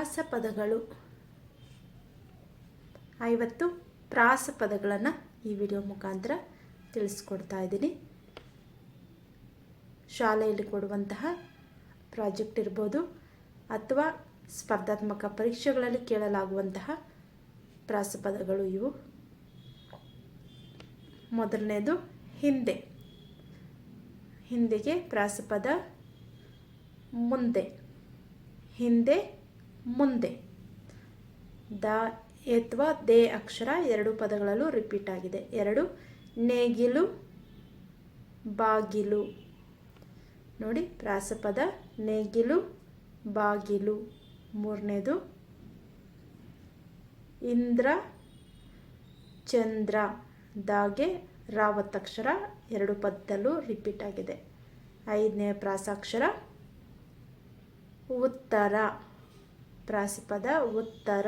ಪ್ರಾಸಪದಗಳು. ಐವತ್ತು ಪ್ರಾಸಪದಗಳನ್ನು ಈ ವಿಡಿಯೋ ಮುಖಾಂತರ ತಿಳಿಸ್ಕೊಡ್ತಾ ಇದ್ದೀನಿ. ಶಾಲೆಯಲ್ಲಿ ಕೊಡುವಂತಹ ಪ್ರಾಜೆಕ್ಟ್ ಇರ್ಬೋದು ಅಥವಾ ಸ್ಪರ್ಧಾತ್ಮಕ ಪರೀಕ್ಷೆಗಳಲ್ಲಿ ಕೇಳಲಾಗುವಂತಹ ಪ್ರಾಸಪದಗಳು ಇವು. ಮೊದಲನೇದು ಹಿಂದೆ. ಹಿಂದೆಗೆ ಪ್ರಾಸಪದ ಮುಂದೆ. ಹಿಂದೆ ಮುಂದೆ. ದ ಅಥವಾ ದೇ ಅಕ್ಷರ ಎರಡು ಪದಗಳಲ್ಲೂ ರಿಪೀಟ್ ಆಗಿದೆ. ಎರಡು, ನೇಗಿಲು, ಬಾಗಿಲು. ನೋಡಿ ಪ್ರಾಸಪದ ನೇಗಿಲು, ಬಾಗಿಲು. ಮೂರನೇದು, ಇಂದ್ರ, ಚಂದ್ರ. ದಾಗೆ, ರಾವತ್ತಕ್ಷರ ಎರಡು ಪದದಲ್ಲೂ ರಿಪೀಟ್ ಆಗಿದೆ. ಐದನೇ ಪ್ರಾಸಾಕ್ಷರ, ಉತ್ತರ. ಪ್ರಾಸಪದ ಉತ್ತರ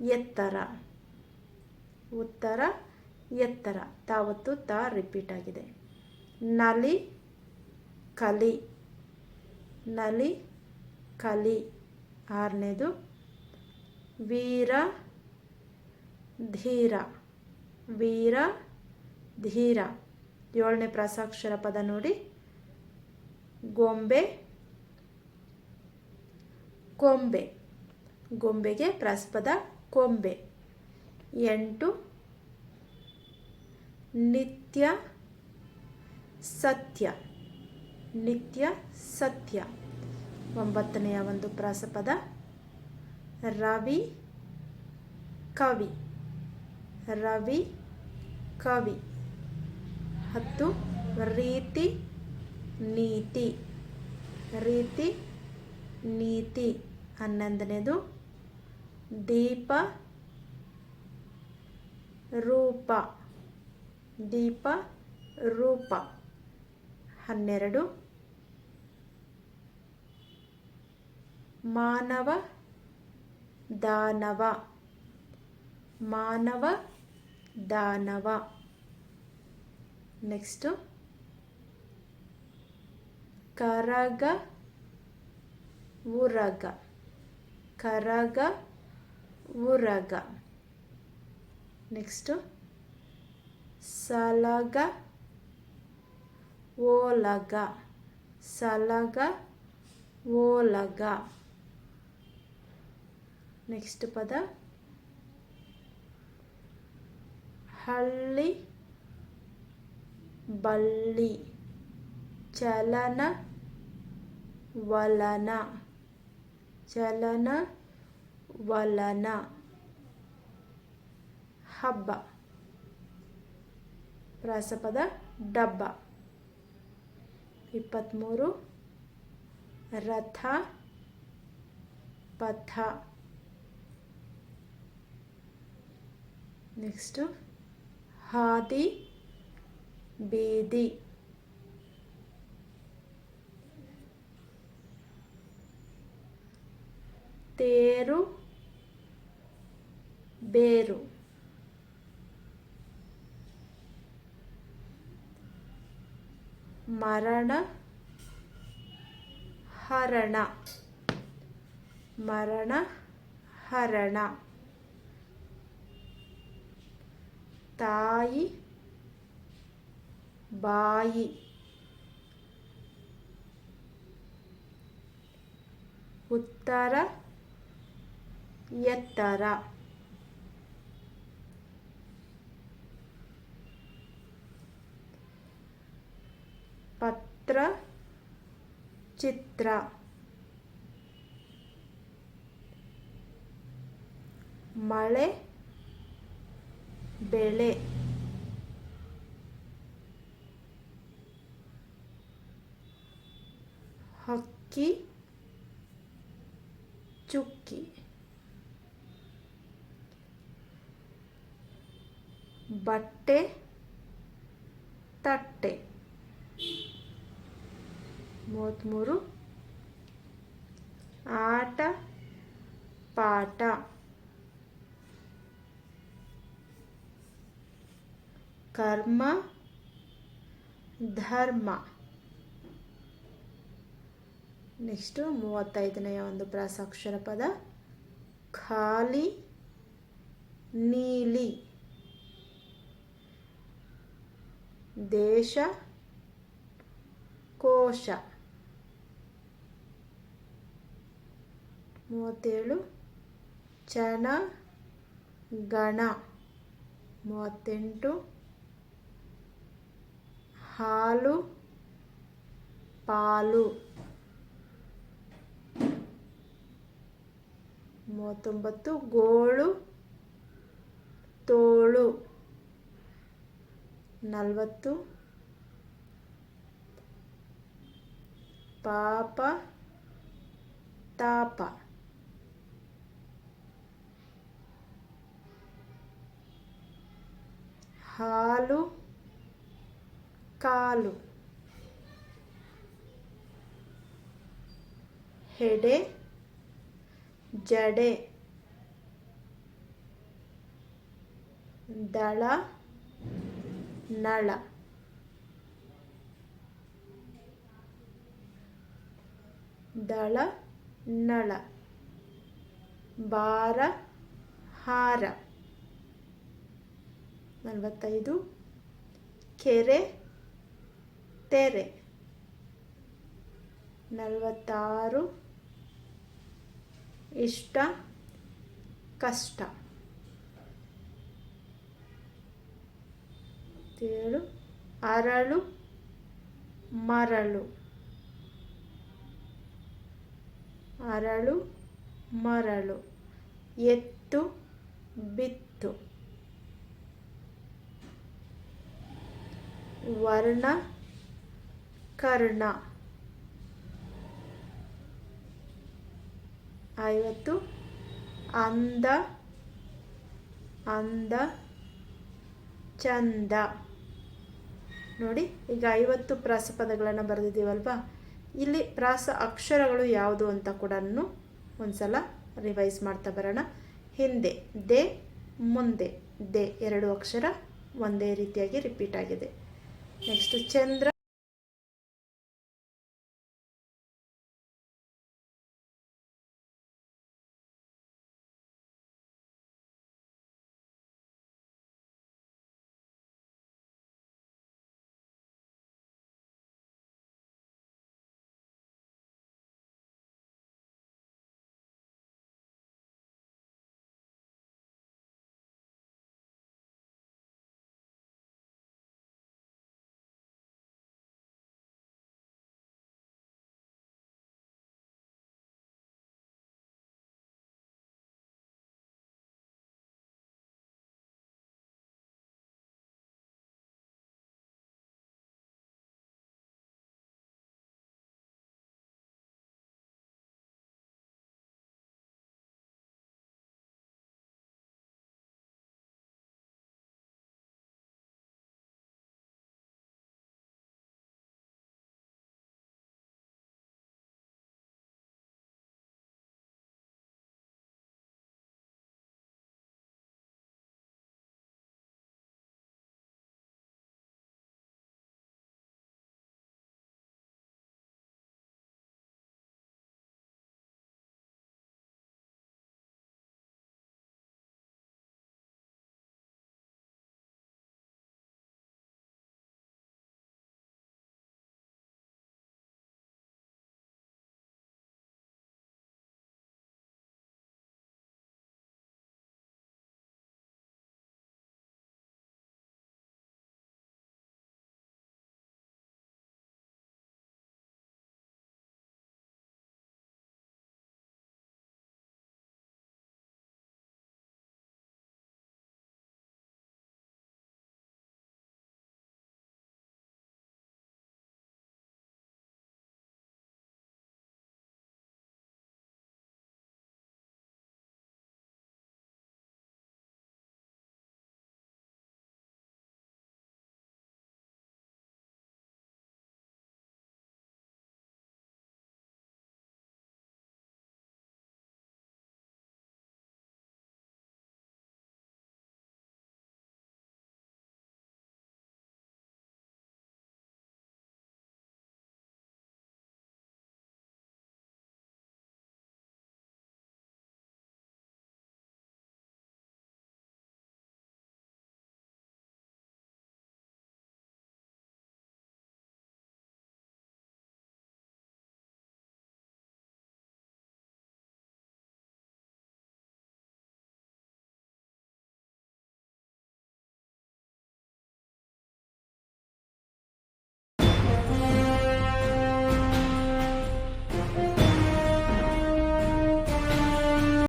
ಎತ್ತರ. ಉತ್ತರ ಎತ್ತರ. ತಾವತ್ತು ತ ರಿಪೀಟ್ ಆಗಿದೆ. ನಲಿ ಕಲಿ. ನಲಿ ಕಲಿ. ಆರನೇದು ವೀರ ಧೀರ. ವೀರ ಧೀರ. ಏಳನೇ ಪ್ರಾಸಾಕ್ಷರ ಪದ ನೋಡಿ. ಗೊಂಬೆ ಕೊಂಬೆ. ಗೊಂಬೆಗೆ ಪ್ರಸ್ಪದ ಕೊಂಬೆ. ಎಂಟು, ನಿತ್ಯ ಸತ್ಯ. ನಿತ್ಯ ಸತ್ಯ. ಒಂಬತ್ತನೆಯ ಒಂದು ಪ್ರಸಪದ ರವಿ ಕವಿ. ರವಿ ಕವಿ. ಹತ್ತು, ರೀತಿ ನೀತಿ. ರೀತಿ ನೀತಿ. ಹನ್ನೊಂದನೇದು. ದೀಪ ರೂಪ. ದೀಪ ರೂಪ. ಹನ್ನೆರಡು. ಮಾನವ ದಾನವ. ಮಾನವ ದಾನವ. ನೆಕ್ಸ್ಟು. ಕರಗ ಉರಗ. కరగ ఉరగ నెక్స్ట్ సలగ ఓలగ. సలగ ఓలగ. నెక్స్ట్ పద. హల్లి బల్లి. చలన వలన. ಚಲನ ವಲನ ಹಬ್ಬ ಪ್ರಾಸಪದ ಡಬ್ಬ ಇಪ್ಪತ್ತ್ಮೂರು ರಥ ಪಥ ನೆಕ್ಸ್ಟು ಹಾದಿ ಬೀದಿ ತೇರು ಬೇರು ಮರಣ ಹರಣ. ಮರಣ ಹರಣ. ತಾಯಿ ಬಾಯಿ. ಉತ್ತರ ಎತ್ತರ ಪತ್ರ ಚಿತ್ರ ಮಳೆ ಬೆಳೆ ಹಕ್ಕಿ ಚುಕ್ಕಿ ಬಟ್ಟೆ ತಟ್ಟೆ. ಮೂವತ್ತ್ಮೂರು ಆಟ ಪಾಠ. ಕರ್ಮ ಧರ್ಮ. ನೆಕ್ಸ್ಟು ಮೂವತ್ತೈದನೆಯ ಒಂದು ಪ್ರಾಸಾಕ್ಷರ ಪದ. ಖಾಲಿ ನೀಲಿ. ದೇಶ ಕೋಶ. ಮೂವತ್ತೇಳು ಚನ ಗಣ. ಮೂವತ್ತೆಂಟು ಹಾಲು ಪಾಲು. ಮೂವತ್ತೊಂಬತ್ತು ಗೋಳು ತೋಳು. ನಲವತ್ತು. ಪಾಪ ತಾಪ. ಹಾಲು ಕಾಲು. ಹೆಡೆ ಜಡೆ. ದಳ ನಳ. ದಳ ನಳ. ಬಾರ ಹಾರ. ನಲವತ್ತೈದು. ಕೆರೆ ತೆರೆ. ನಲವತ್ತಾರು. ಇಷ್ಟ ಕಷ್ಟ. ಏಳು ಅರಳು ಮರಳು ಅರಳು ಮರಳು ಎತ್ತು ಬಿತ್ತು ವರ್ಣ ಕರ್ಣ ಐವತ್ತು ಅಂದ ಅಂದ ಚಂದ ನೋಡಿ, ಈಗ ಐವತ್ತು ಪ್ರಾಸಪದಗಳನ್ನು ಬರೆದಿದ್ದೀವಲ್ವಾ? ಇಲ್ಲಿ ಪ್ರಾಸ ಅಕ್ಷರಗಳು ಯಾವುದು ಅಂತ ಕೂಡ ಒಂದ್ಸಲ ರಿವೈಸ್ ಮಾಡ್ತಾ ಬರೋಣ. ಹಿಂದೆ, ದೇ, ಮುಂದೆ, ದೇ ಎರಡು ಅಕ್ಷರ ಒಂದೇ ರೀತಿಯಾಗಿ ರಿಪೀಟ್ ಆಗಿದೆ. ನೆಕ್ಸ್ಟ್ ಚಂದ್ರ.